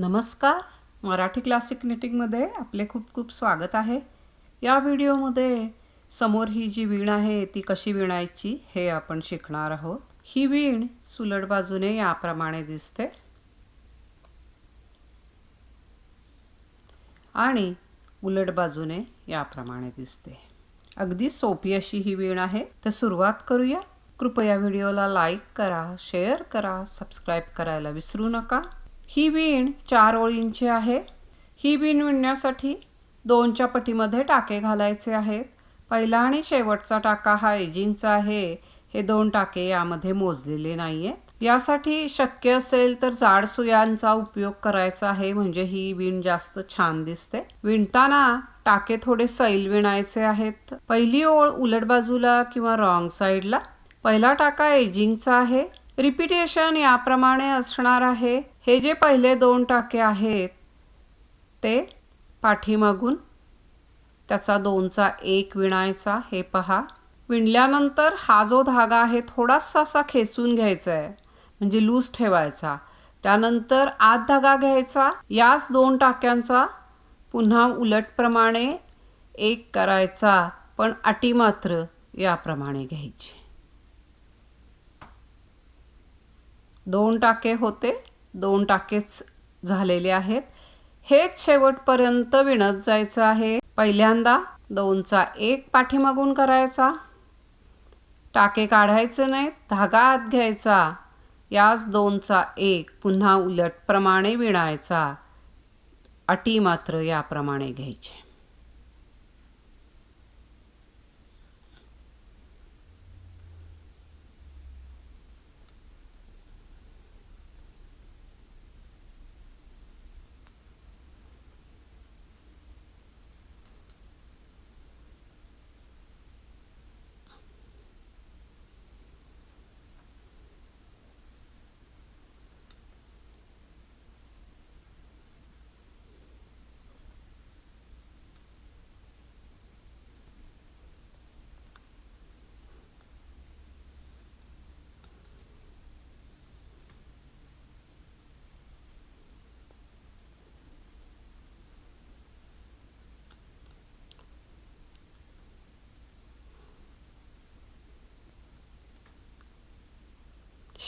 नमस्कार. मराठी क्लासिक निटिंगमध्ये आपले खूप खूप स्वागत आहे. या व्हिडिओमध्ये समोर ही जी वीण आहे ती कशी विणायची हे आपण शिकणार आहोत. ही वीण सुलट बाजूने याप्रमाणे दिसते. आणि उलट बाजूने याप्रमाणे दिसते. अगदी सोपी अशी ही वीण आहे. तर सुरुवात करूया. कृपया व्हिडिओला लाईक करा शेअर करा सबस्क्राईब करायला विसरू नका. ही विण चार ओळींची आहे. ही विण विणण्यासाठी दोनच्या पटीमध्ये टाके घालायचे आहेत. पहिला आणि शेवटचा टाका हा एजिंगचा आहे. हे दोन टाके यामध्ये मोजलेले नाही आहेत यासाठी शक्य असेल तर जाड सुयांचा उपयोग करायचा आहे म्हणजे ही विण जास्त छान दिसते. विणताना टाके थोडे सैल विणायचे आहेत. पहिली ओळ उलट बाजूला किंवा रॉंग साईडला. पहिला टाका एजिंगचा आहे. रिपिटेशन याप्रमाणे असणार आहे. हे जे पहिले दोन टाके आहेत ते पाठीमागून त्याचा दोनचा एक विणायचा हे पहा. विणल्यानंतर हा जो धागा आहे थोडासा असा खेचून घ्यायचा आहे म्हणजे लूज ठेवायचा. त्यानंतर आत धागा घ्यायचा. याच दोन टाक्यांचा पुन्हा उलटप्रमाणे एक करायचा पण अटी मात्र याप्रमाणे घ्यायची. दोन टाके होते दोन टाकेच झालेले आहेत. हेच शेवटपर्यंत विणत जायचं आहे. पहिल्यांदा दोनचा एक पाठीमागून करायचा. टाके काढायचे नाहीत धागा आत घ्यायचा. याच दोनचा एक पुन्हा उलटप्रमाणे विणायचा. अटी मात्र याप्रमाणे घ्यायचे.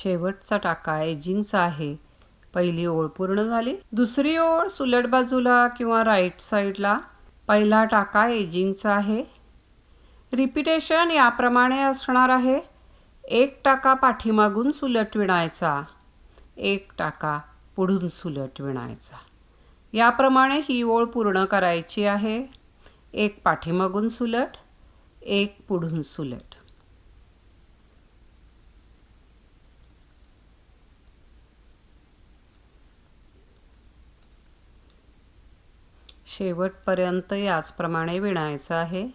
शेवटचा टाका. एजिंगचा आहे. पहिली ओळ पूर्ण झाली. दुसरी ओळ सुलट बाजूला किंवा राईट साईडला पहिला टाका एजिंगचा आहे. रिपिटेशन याप्रमाणे असणार आहे. एक टाका पाठीमागून सुलट विणायचा. एक टाका पुढून सुलट विणायचा. याप्रमाणे ही ओळ पूर्ण करायची आहे. एक पाठीमागून सुलट एक पुढून सुलट. शेवटपर्यंत याचप्रमाणे विणायचं आहे.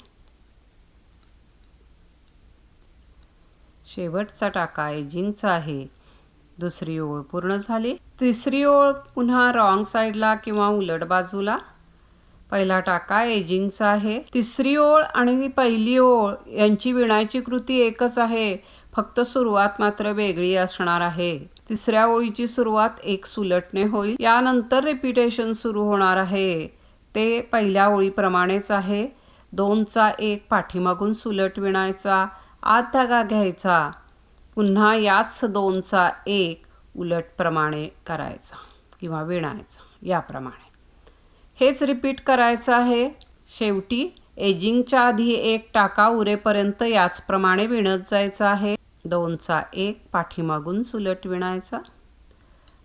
शेवटचा टाका एजिंगचा आहे. दुसरी ओळ पूर्ण झाली. तिसरी ओळ पुन्हा रॉंग साईडला किंवा उलट बाजूला. पहिला टाका एजिंगचा आहे. तिसरी ओळ आणि पहिली ओळ यांची विणायची कृती एकच आहे. फक्त सुरुवात मात्र वेगळी असणार आहे. तिसऱ्या ओळीची सुरुवात एक सुलटने होईल. यानंतर रिपिटेशन सुरू होणार आहे. ते पहिल्या ओळीप्रमाणेच आहे. दोनचा एक पाठीमागून सुलट विणायचा आत धागा घ्यायचा. पुन्हा याच दोनचा एक उलटप्रमाणे करायचा किंवा विणायचा याप्रमाणे. हेच रिपीट करायचं आहे. शेवटी एजिंगच्या आधी एक टाका उरेपर्यंत याचप्रमाणे विणत जायचं आहे. दोनचा एक पाठीमागून सुलट विणायचा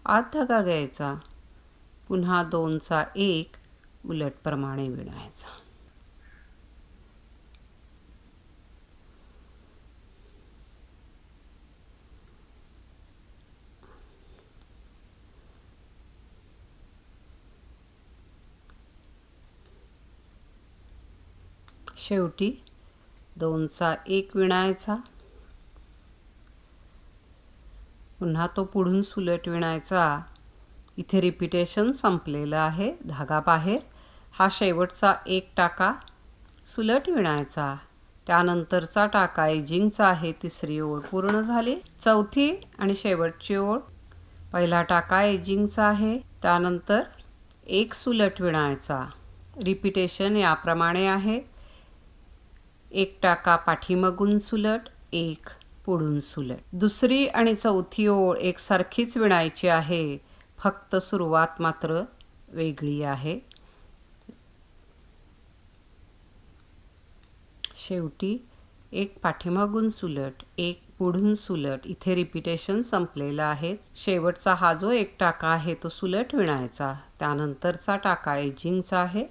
आत धागा घ्यायचा. पुन्हा दोनचा एक उलटप्रमाणे विणायचा. शेवटी दोनचा एक विणायचा. पुन्हा तो पुढून सुलट विणायचा. इथे रिपिटेशन संपलेलं आहे धागा बाहेर हा शेवटचा एक टाका सुलट विणायचा. त्यानंतरचा टाका एजिंगचा आहे तिसरी ओळ पूर्ण झाली. चौथी आणि शेवटची ओळ. पहिला टाका एजिंगचा आहे. त्यानंतर एक सुलट विणायचा. रिपिटेशन याप्रमाणे आहे. एक टाका पाठीमागून सुलट एक पुढून सुलट. दुसरी आणि चौथी ओळ एकसारखीच विणायची आहे. फक्त सुरुवात मात्र वेगळी आहे. शेवटी एक पाठीमागून सुलट एक पुढून सुलट इथे रिपिटेशन संपलेलं आहे. शेवटचा हा जो एक टाका आहे तो सुलट विणायचा. त्यानंतरचा टाका एजिंगचा आहे.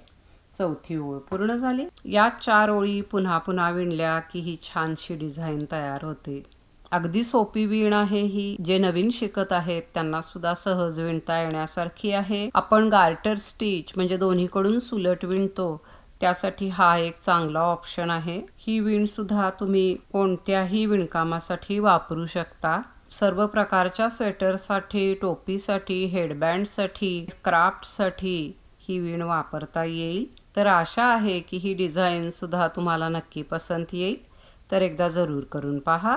चौथी ओळ पूर्ण झाली. या चार ओळी पुन्हा पुन्हा विणल्या की ही छानशी डिझाईन तयार होते. अगदी सोपी विण आहे ही. जे नवीन शिकत आहेत त्यांना सुद्धा सहज विणता येण्यासारखी आहे. आपण गार्टर स्टिच म्हणजे दोन्हीकडून सुलट विणतो त्यासाठी हा एक चांगला ऑप्शन आहे. ही विण सुद्धा तुम्ही कोणत्याही विणकामासाठी वापरू शकता. सर्व प्रकारच्या स्वेटरसाठी टोपीसाठी हेडबँडसाठी क्राफ्टसाठी ही विण वापरता येईल. तर आशा आहे की ही डिझाईन सुद्धा तुम्हाला नक्की पसंत येईल. तर एकदा जरूर करून पहा.